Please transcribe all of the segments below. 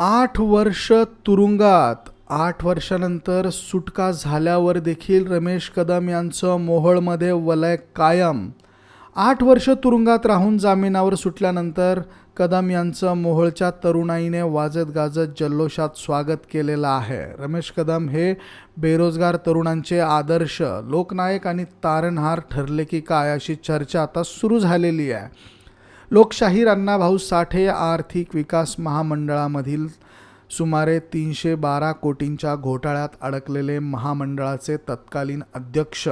आठ वर्ष तुरुंगात. आठ वर्षानंतर सुटका झाल्यावर देखील रमेश कदम यांचं मोहोळमध्ये वलय कायम. आठ वर्ष तुरुंगात राहून जामिनावर सुटल्यानंतर कदम यांचं मोहोळच्या तरुणाईने वाजत गाजत जल्लोषात स्वागत केलेलं आहे. रमेश कदम हे बेरोजगार तरुणांचे आदर्श लोकनायक आणि तारणहार ठरले की काय अशी चर्चा आता सुरू झालेली आहे. लोकशाहीर अण्णाभाऊ साठे आर्थिक विकास महामंडळामधील सुमारे तीनशे बारा कोटींच्या घोटाळ्यात अडकलेले महामंडळाचे तत्कालीन अध्यक्ष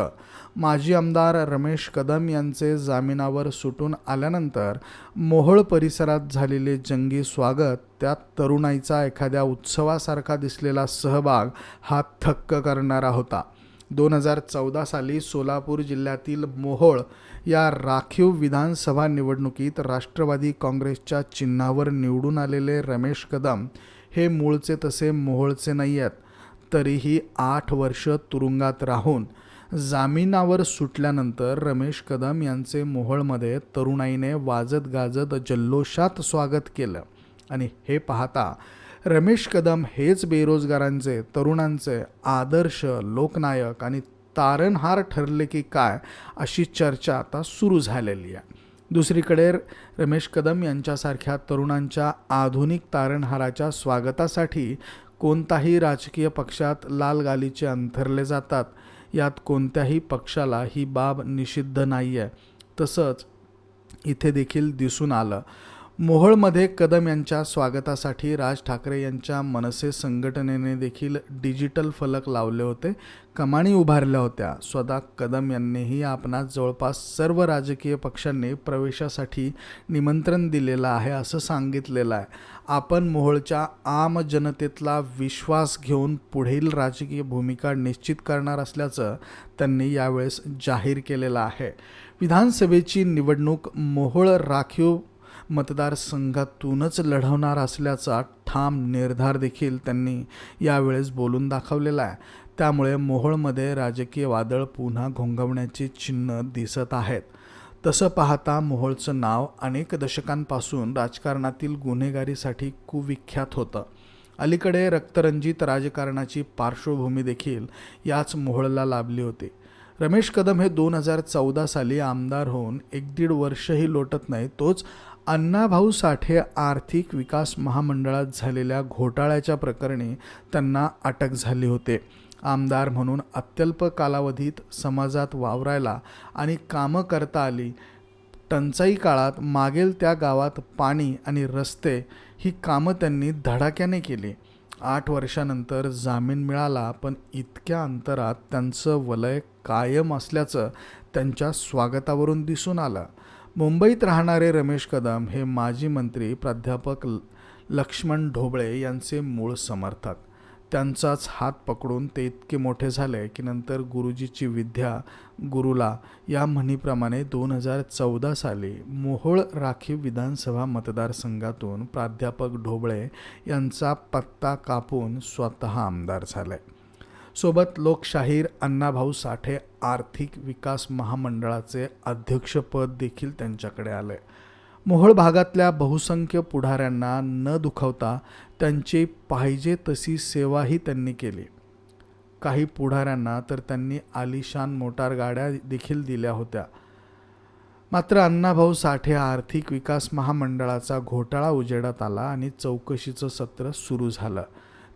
माजी आमदार रमेश कदम यांचे जामिनावर सुटून आल्यानंतर मोहोळ परिसरात झालेले जंगी स्वागत त्यात तरुणाईचा एखाद्या उत्सवासारखा दिसलेला सहभाग हा थक्क करणारा होता. दोन हजार चौदा साली सोलापूर जिल्ह्यातील मोहोळ या राखीव विधानसभा निवडणुकीत राष्ट्रवादी काँग्रेसच्या चिन्हावर निवडून आलेले रमेश कदम हे मूळचे तसे मोहोळचे नाही आहेत. तरीही आठ वर्ष तुरुंगात राहून जामिनावर सुटल्यानंतर रमेश कदम यांचे मोहोळमध्ये तरुणाईने वाजत गाजत जल्लोषात स्वागत केलं. आणि हे पाहता रमेश कदम हेच बेरोजगारांचे तरुणांचे आदर्श लोकनायक आणि तारणहार ठरले की काय अशी चर्चा आता सुरू झालेली आहे. दुसरीकडे रमेश कदम यांच्यासारख्या तरुणांच्या आधुनिक तारणहाराच्या स्वागतासाठी कोणताही राजकीय पक्षात लाल गालीचे अंथरले जातात. यात कोणत्याही पक्षाला ही बाब निषिद्ध नाही आहे तसंच इथे देखील दिसून आलं. मोहोळमध्ये कदम यांच्या स्वागतासाठी राज ठाकरे यांच्या मनसे संघटनेने देखील डिजिटल फलक लावले होते कमाणी उभारल्या होत्या. स्वतः कदम यांनीही आपणास जवळपास सर्व राजकीय पक्षांनी प्रवेशासाठी निमंत्रण दिलेलं आहे असं सांगितलेलं आहे. आपण मोहोळच्या आम जनतेतला विश्वास घेऊन पुढील राजकीय भूमिका निश्चित करणार असल्याचं त्यांनी यावेळेस जाहीर केलेलं आहे. विधानसभेची निवडणूक मोहोळ राखीव मतदारसंघातूनच लढवणार असल्याचा ठाम निर्धार देखील त्यांनी यावेळेस बोलून दाखवलेला आहे. त्यामुळे मोहोळमध्ये राजकीय वादळ पुन्हा घोंगवण्याची चिन्ह दिसत आहेत. तसं पाहता मोहोळचं नाव अनेक दशकांपासून राजकारणातील गुन्हेगारीसाठी कुविख्यात होतं. अलीकडे रक्तरंजित राजकारणाची पार्श्वभूमी देखील याच मोहोळला लाभली होती. रमेश कदम हे दोन हजार चौदा साली आमदार होऊन एक दीड वर्षही लोटत नाही तोच अण्णाभाऊ साठे आर्थिक विकास महामंडळात झालेल्या घोटाळ्याच्या प्रकरणी त्यांना अटक झाली होते. आमदार म्हणून अत्यल्प कालावधीत समाजात वावरायला आणि कामं करता आली. टंचाई काळात मागेल त्या गावात पाणी आणि रस्ते ही कामं त्यांनी धडाक्याने केली. आठ वर्षानंतर जामीन मिळाला पण इतक्या अंतरात त्यांचं वलय कायम असल्याचं त्यांच्या स्वागतावरून दिसून आलं. मुंबईत राहणारे रमेश कदम हे माजी मंत्री प्राध्यापक ल- लक्ष्मण ढोबळे यांचे मूळ समर्थक. त्यांचाच हात पकडून ते इतके मोठे झाले की नंतर गुरुजीची विद्या गुरुला या म्हणीप्रमाणे दोन हजार चौदा साली मोहोळ राखीव विधानसभा मतदारसंघातून प्राध्यापक ढोबळे यांचा पत्ता कापून स्वतः आमदार झाले. सोबत लोकशाहीर अण्णाभाऊ साठे आर्थिक विकास महामंडळाचे अध्यक्षपद देखील त्यांच्याकडे आले मोहोळ भागातल्या बहुसंख्य पुढाऱ्यांना न दुखवता त्यांची पाहिजे तशी सेवाही त्यांनी केली. काही पुढाऱ्यांना तर त्यांनी आलिशान मोटार गाड्या देखील दिल्या होत्या. मात्र अण्णाभाऊ साठे आर्थिक विकास महामंडळाचा घोटाळा उजेडात आला आणि चौकशीचं सत्र सुरू झालं.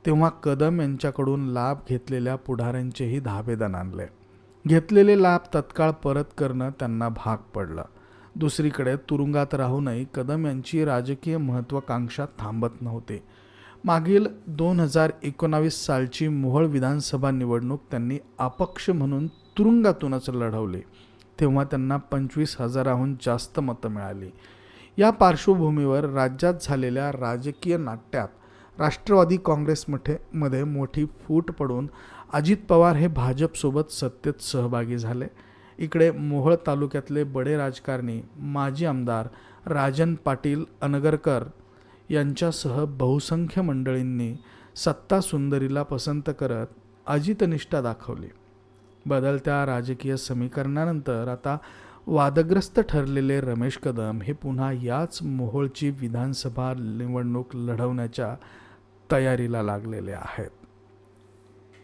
तेव्हा कदम यांच्याकडून लाभ घेतलेल्या पुढाऱ्यांचेही धाबेदान आणले. घेतलेले लाभ तत्काळ परत करणं त्यांना भाग पडलं. दुसरीकडे तुरुंगात राहूनही कदम यांची राजकीय महत्त्वाकांक्षा थांबत नव्हती. मागील दोन हजार एकोणावीस सालची मोहळ विधानसभा निवडणूक त्यांनी अपक्ष म्हणून तुरुंगातूनच लढवली. तेव्हा त्यांना पंचवीस हजाराहून जास्त मतं मिळाली. या पार्श्वभूमीवर राज्यात झालेल्या राजकीय नाट्यात राष्ट्रवादी काँग्रेसमध्ये मध्ये मोठी फूट पडून अजित पवार हे भाजपसोबत सत्तेत सहभागी झाले. इकडे मोहोळ तालुक्यातले बडे राजकारणी माजी आमदार राजन पाटील अनगरकर यांच्यासह बहुसंख्य मंडळींनी सत्ता सुंदरीला पसंत करत अजितनिष्ठा दाखवली. बदलत्या राजकीय समीकरणानंतर आता वादग्रस्त ठरलेले रमेश कदम हे पुन्हा याच मोहोळची विधानसभा निवडणूक लढवण्याच्या तयारीला लागलेले आहेत.